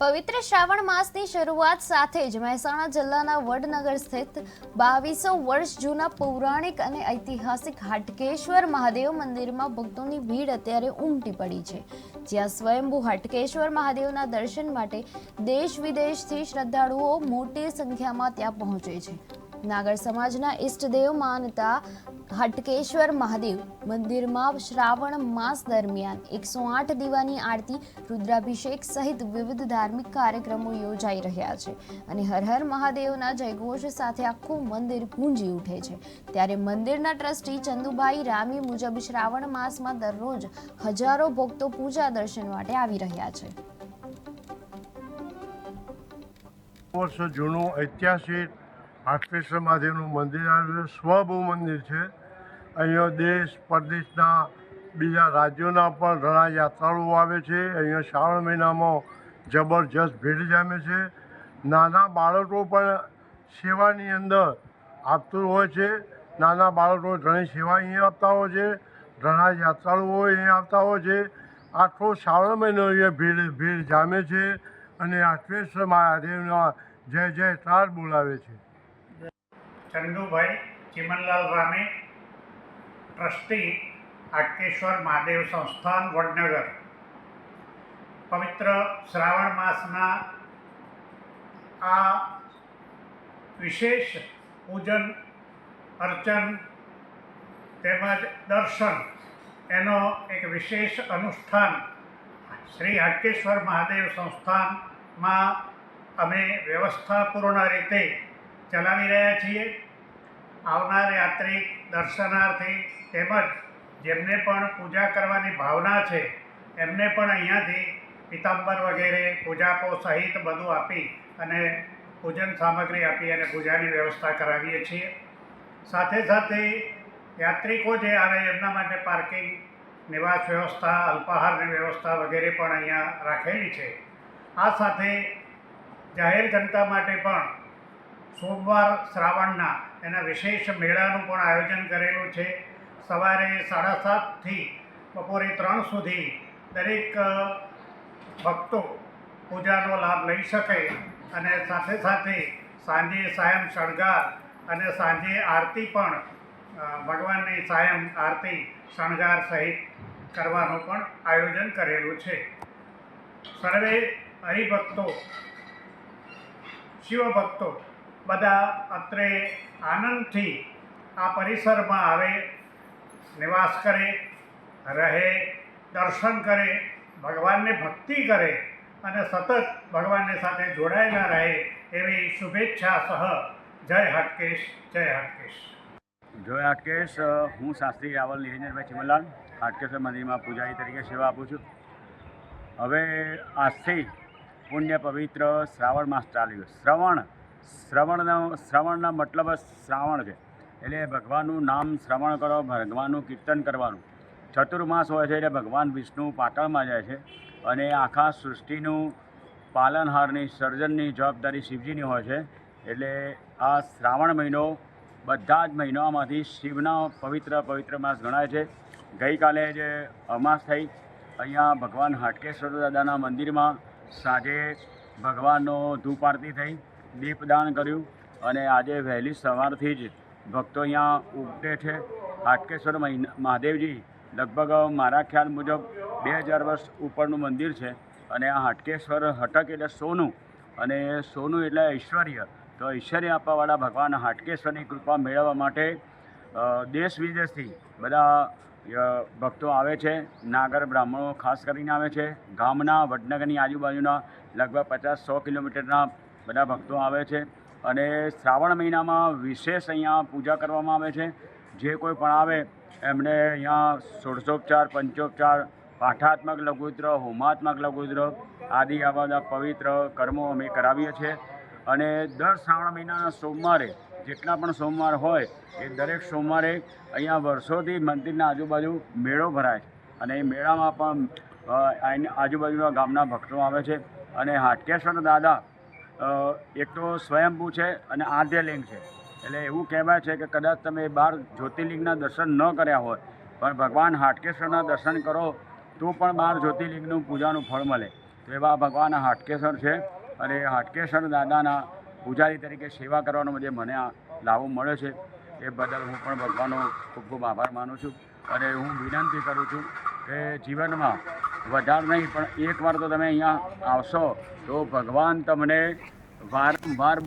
પવિત્ર શ્રાવણ માસની શરૂઆત સાથે જ મહેસાણા જિલ્લાના વડનગર સ્થિત બાવીસો વર્ષ જૂના પૌરાણિક અને ઐતિહાસિક હાટકેશ્વર મહાદેવ મંદિરમાં ભક્તોની ભીડ અત્યારે ઉમટી પડી છે. જ્યાં સ્વયંભૂ હાટકેશ્વર મહાદેવના દર્શન માટે દેશ વિદેશથી શ્રદ્ધાળુઓ મોટી સંખ્યામાં ત્યાં પહોંચે છે. નાગર સમાજના ઈષ્ટદેવ માનતા હટકેશ્વર મહાદેવ મંદિરમાં શ્રાવણ માસ દરમિયાન એકસો આઠ દીવાની આરતી રુદ્રાભિષેક સહિત વિવિધ ધાર્મિક કાર્યક્રમો યોજાઈ રહ્યા છે અને હર હર મહાદેવના જયઘોષ સાથે આખું મંદિર ગુંજી ઉઠે છે. ત્યારે મંદિરના ટ્રસ્ટી ચંદુભાઈ રામી મુજબ શ્રાવણ માસમાં દરરોજ હજારો ભક્તો પૂજા દર્શન માટે આવી રહ્યા છે. વર્ષ જૂનું ઐતિહાસિક હાટકેશ્વર મહાદેવનું મંદિર આવેલું સ્વભૂ મંદિર છે. અહીંયા દેશ, પરદેશના બીજા રાજ્યોના પણ ઘણા યાત્રાળુઓ આવે છે. અહીંયા શ્રાવણ મહિનામાં જબરજસ્ત ભીડ જામે છે. નાના બાળકો પણ સેવાની અંદર આપતું હોય છે. નાના બાળકો ઘણી સેવા અહીંયા આપતા હોય છે. ઘણા યાત્રાળુઓ અહીંયા આવતા હોય છે. આખો શ્રાવણ મહિનો અહીંયા ભીડ ભીડ જામે છે અને હાટકેશ્વર મહાદેવના જય જય તાર બોલાવે છે. ચંદુભાઈ ચિમનલાલ રામે ટ્રસ્ટી આટકેશ્વર મહાદેવ સંસ્થાન વડનગર. પવિત્ર શ્રાવણ માસના આ વિશેષ પૂજન, અર્ચન તેમજ દર્શન એનો એક વિશેષ અનુષ્ઠાન શ્રી હાટકેશ્વર મહાદેવ સંસ્થાનમાં અમે વ્યવસ્થાપૂર્ણ રીતે ચલાવી રહ્યા છીએ. આવનાર યાત્રિક દર્શનાર્થી તેમજ જેમને પણ પૂજા કરવાની ભાવના છે, એમને પણ અહીંયાથી પિતાંબર વગેરે પૂજાપો સહિત બધું આપી અને પૂજન સામગ્રી આપી અને પૂજાની વ્યવસ્થા કરાવીએ છીએ. સાથે સાથે યાત્રિકો જે આવે એમના માટે પાર્કિંગ, નિવાસ વ્યવસ્થા, અલ્પાહારની વ્યવસ્થા વગેરે પણ અહીંયા રાખેલી છે. આ સાથે જાહેર જનતા માટે પણ સોમવાર શ્રાવણના એના વિશેષ મેળાનું પણ આયોજન કરેલું છે. સવારે સાડા સાતથી બપોરે ત્રણ સુધી દરેક ભક્તો પૂજાનો લાભ લઈ શકે અને સાથે સાથે સાંજે સાયમ શણગાર અને સાંજે આરતી પણ ભગવાનની સાયમ આરતી, શણગાર સહિત કરવાનું પણ આયોજન કરેલું છે. સર્વે હરિભક્તો, શિવભક્તો બધા અત્રે આનંદથી આ પરિસરમાં આવે, નિવાસ કરે, રહે, દર્શન કરે, ભગવાનને ભક્તિ કરે અને સતત ભગવાનની સાથે જોડાયેલા રહે એવી શુભેચ્છા સહ. જય હાટકેશ જય હાટકેશ. જય હાટકેશ. હું શાસ્ત્રી રાવલ નિરંજનભાઈ ચિમલાલ, હાટકેશ્વર મંદિરમાં પૂજારી તરીકે સેવા આપું છું. હવે આજથી પુણ્ય પવિત્ર શ્રાવણ માસ ચાલ્યું. શ્રવણ શ્રવણનો શ્રવણના મતલબ શ્રાવણ છે. એટલે ભગવાનનું નામ શ્રવણ કરો, ભગવાનનું કીર્તન કરવાનું. ચતુર્માસ હોય છે એટલે ભગવાન વિષ્ણુ પાતાળમાં જાય છે અને આખા સૃષ્ટિનું પાલનહારની, સર્જનની જવાબદારી શિવજીની હોય છે. એટલે આ શ્રાવણ મહિનો બધા જ મહિનામાંથી શિવના પવિત્ર પવિત્ર માસ ગણાય છે. ગઈકાલે જે અમાસ થઈ, અહીંયા ભગવાન હાટકેશ્વર દાદાના મંદિરમાં સાંજે ભગવાનનો ધૂપ આરતી થઈ. દીપદાન કર્યું અને આજે વહેલી સવારથી જ ભક્તો અહીંયા ઉમટે છે. હાટકેશ્વર મહાદેવજી, લગભગ મારા ખ્યાલ મુજબ બે હજાર વર્ષ ઉપરનું મંદિર છે અને આ હાટકેશ્વર હટક એટલે સોનું અને સોનું એટલે ઐશ્વર્ય. તો ઐશ્વર્ય આપવાવાળા ભગવાન હાટકેશ્વરની કૃપા મેળવવા માટે દેશ વિદેશથી બધા ભક્તો આવે છે. નાગર બ્રાહ્મણો ખાસ કરીને આવે છે. ગામના વડનગરની આજુબાજુના લગભગ પચાસ સો કિલોમીટરના બધા ભક્તો આવે છે અને શ્રાવણ મહિનામાં વિશેષ અહીંયા પૂજા કરવામાં આવે છે. જે કોઈ પણ આવે, એમને અહીંયા ષોડશોપચાર, પંચોપચાર, પાઠાત્મક લઘુદ્ર હોમાત્મક લઘુદ્ર આદિ આવા બધા પવિત્ર કર્મો અમે કરાવીએ છીએ. અને દર શ્રાવણ મહિનાના સોમવારે, જેટલા પણ સોમવાર હોય, એ દરેક સોમવારે અહીંયા વર્ષોથી મંદિરના આજુબાજુ મેળો ભરાય છે. અને એ મેળામાં પણ આજુબાજુના ગામના ભક્તો આવે છે. અને હાટકેશ્વર દાદા એક તો સ્વયંભૂ છે અને આદ્યલિંગ છે. એટલે એવું કહેવાય છે કે કદાચ તમે બાર જ્યોતિર્લિંગના દર્શન ન કર્યા હોય, પણ ભગવાન હાટકેશ્વરના દર્શન કરો, તો પણ બાર જ્યોતિર્લિંગનું પૂજાનું ફળ મળે. તો એવા ભગવાન હાટકેશ્વર છે અને હાટકેશ્વર દાદાના પૂજારી તરીકે સેવા કરવાનો જે મને આ લાભો મળ્યો છે, એ બદલ હું પણ ભગવાનનો ખૂબ ખૂબ આભાર માનું છું. અને હું વિનંતી કરું છું કે જીવનમાં વધારે નહીં પણ એકવાર તો તમે અહીંયા આવશો. તો ભગવાન તમને વારંવાર